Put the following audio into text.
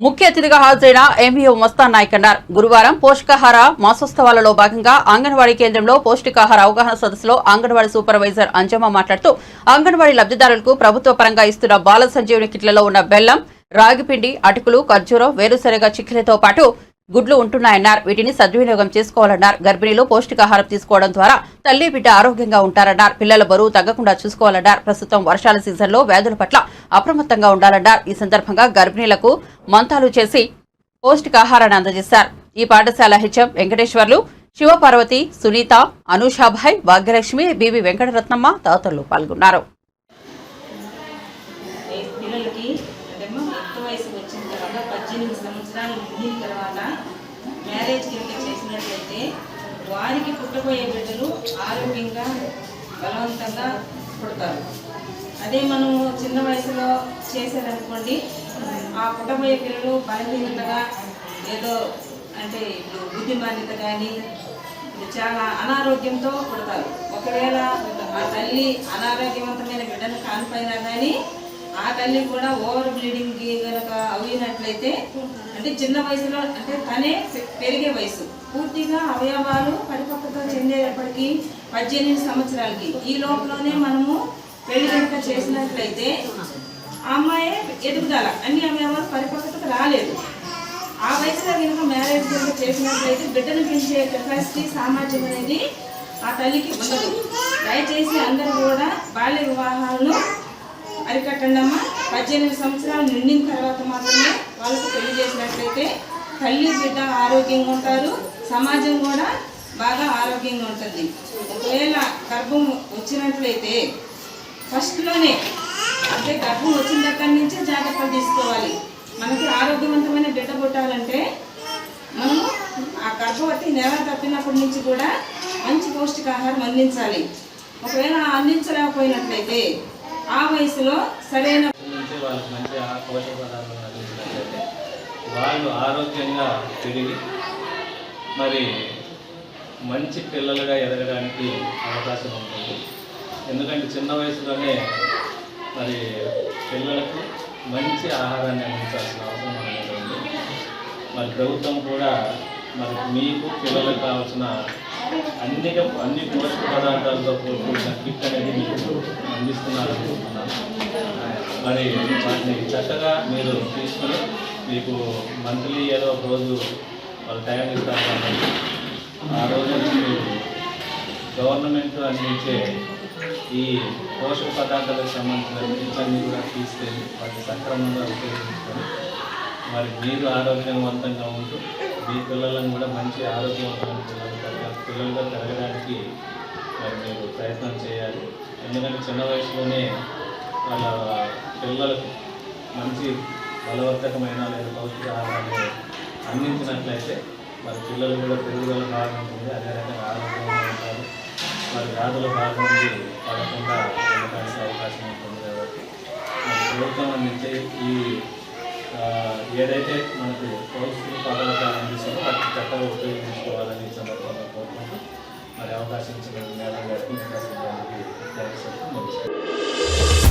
ముఖ్య అతిథిగా హాజరైన ఎంఈఓ మస్తాన్ నాయక్ అన్నారు. గురువారం పోషకాహార మాసోత్సవాలలో భాగంగా అంగన్వాడీ కేంద్రంలో పౌష్టికాహార అవగాహన సదస్సులో అంగన్వాడీ సూపర్వైజర్ అంజమ్మ మాట్లాడుతూ అంగన్వాడీ లబ్ధిదారులకు ప్రభుత్వ పరంగా ఇస్తున్న బాల సంజీవుని కిట్లలో ఉన్న బెల్లం రాగిపిండి అటుకులు ఖర్జూరం వేరుశనగ చిక్కిలతో పాటు గుడ్లు ఉంటున్నాయన్నారు. వీటిని సద్వినియోగం చేసుకోవాలన్నారు. గర్భిణీలు పౌష్టికాహారం తీసుకోవడం ద్వారా తల్లి బిడ్డ ఆరోగ్యంగా ఉంటారన్నారు. పిల్లల బరువు తగ్గకుండా చూసుకోవాలన్నారు. ప్రస్తుతం వర్షాల సీజన్లో వ్యాధుల పట్ల అప్రమత్తంగా ఉండాలన్నారు. ఈ సందర్భంగా గర్భిణీలకు మంతాలు చేసి పౌష్టికాహారాన్ని అందజేశారు. ఈ పాఠశాల హెచ్ఎం వెంకటేశ్వర్లు శివపార్వతి సునీత అనూషాభాయ్ భాగ్యలక్ష్మి బీబీ వెంకటరత్నమ్మ తదితరులు పాల్గొన్నారు. యుక్త వయసు వచ్చిన తర్వాత పద్దెనిమిది సంవత్సరాలు ముగిన తర్వాత మ్యారేజ్ కనుక చేసినట్లయితే వారికి పుట్టబోయే బిడ్డలు ఆరోగ్యంగా బలవంతంగా పుడతారు. అదే మనం చిన్న వయసులో చేశారనుకోండి ఆ పుట్టబోయే పిల్లలు బలహీనతగా ఏదో అంటే ఇప్పుడు బుద్ధిమాన్యత కానీ చాలా అనారోగ్యంతో పుడతారు. ఒకవేళ ఆ తల్లి అనారోగ్యవంతమైన బిడ్డను కానిపోయినా కానీ ఆ తల్లి కూడా ఓవర్ బ్లీడింగ్ కనుక అవినట్లయితే అంటే చిన్న వయసులో అంటే తనే పెరిగే వయసు. పూర్తిగా అవయవాలు పరిపక్వత చెందేటప్పటికి పద్దెనిమిది సంవత్సరాలకి. ఈ లోపలనే మనము పెళ్ళి కనుక చేసినట్లయితే అమ్మాయి ఎదుగుదల. అన్ని అవయవాలు పరిపక్వతకు రాలేదు. ఆ వయసులో కనుక మ్యారేజ్ కనుక చేసినట్లయితే బిడ్డను పెంచే కెపాసిటీ సామర్థ్యం అనేది ఆ తల్లికి ఉండదు. దయచేసి అందరూ కూడా బాల్య వివాహాలను అరికట్టండమ్మా. పద్దెనిమిది సంవత్సరాలు నిండిన తర్వాత మాత్రమే వాళ్ళకు పెళ్ళి చేసినట్లయితే తల్లి బిడ్డ ఆరోగ్యంగా ఉంటారు సమాజం కూడా బాగా ఆరోగ్యంగా ఉంటుంది. ఒకవేళ గర్భం వచ్చినట్లయితే ఫస్ట్లోనే అంటే గర్భం వచ్చిన దగ్గర నుంచే జాగ్రత్తలు తీసుకోవాలి. మనకి ఆరోగ్యవంతమైన బిడ్డ పుట్టాలంటే మనము ఆ గర్భవతి నెల తప్పినప్పటి నుంచి కూడా మంచి పౌష్టికాహారం అందించాలి. ఒకవేళ అందించలేకపోయినట్లయితే ఆ వయసులో సరైన నుంచి వాళ్ళకి మంచి ఆ- పోషక పదార్థాలు అందించినట్లయితే వాళ్ళు ఆరోగ్యంగా పెరిగి మరి మంచి పిల్లలుగా ఎదగడానికి అవకాశం ఉంటుంది. ఎందుకంటే చిన్న వయసులోనే మరి పిల్లలకు మంచి ఆహారాన్ని అందించాల్సిన అవసరం అనేది ఉంది. మరి ప్రభుత్వం కూడా మరి మీకు పిల్లలకు కావాల్సిన అన్ని అన్ని పోషక పదార్థాలతో కూడిన కిట్ అనేది అందిస్తున్నారు. అనుకుంటున్నాను మరి వాటిని చక్కగా మీరు తీసుకొని మీకు మంత్లీ ఏదో ఒక రోజు వాళ్ళు టైం ఇస్తారు కాబట్టి ఆ రోజు మీరు గవర్నమెంట్ అందించే ఈ పోషక పదార్థాలకు సంబంధించిన అన్ని కూడా తీసుకెళ్ళి వాటిని సక్రమంగా ఉపయోగించుకొని మరి మీరు ఆరోగ్యవంతంగా ఉంటూ మీ పిల్లలను కూడా మంచి ఆరోగ్యవంతమైన పిల్లలు పిల్లలుగా పెరగడానికి మరి మీరు ప్రయత్నం చేయాలి. ఎందుకంటే చిన్న వయసులోనే వాళ్ళ పిల్లలకు మంచి బలవర్ధకమైన లేదా పౌష్టిక ఆహారాన్ని అందించినట్లయితే మరి పిల్లలు కూడా పెరుగుదల బాగుంటుంది అదే రకంగా ఆరోగ్యంగా ఉంటారు. మరి వ్యాధుల బాధ నుండి పడకుండా ఉండడానికి అవకాశం ఉంటుంది కాబట్టి మరి ప్రభుత్వం అందించే ఈ ఏదైతే మనకు పౌష్టిక పదార్థాలు అందిస్తుందో వాటిని చక్కగా ఉపయోగించుకోవాలని సందర్భంగా కోరుకుంటూ మరి అవకాశం ఇచ్చిన మేడం గారికి థ్యాంక్స్ నమస్కారం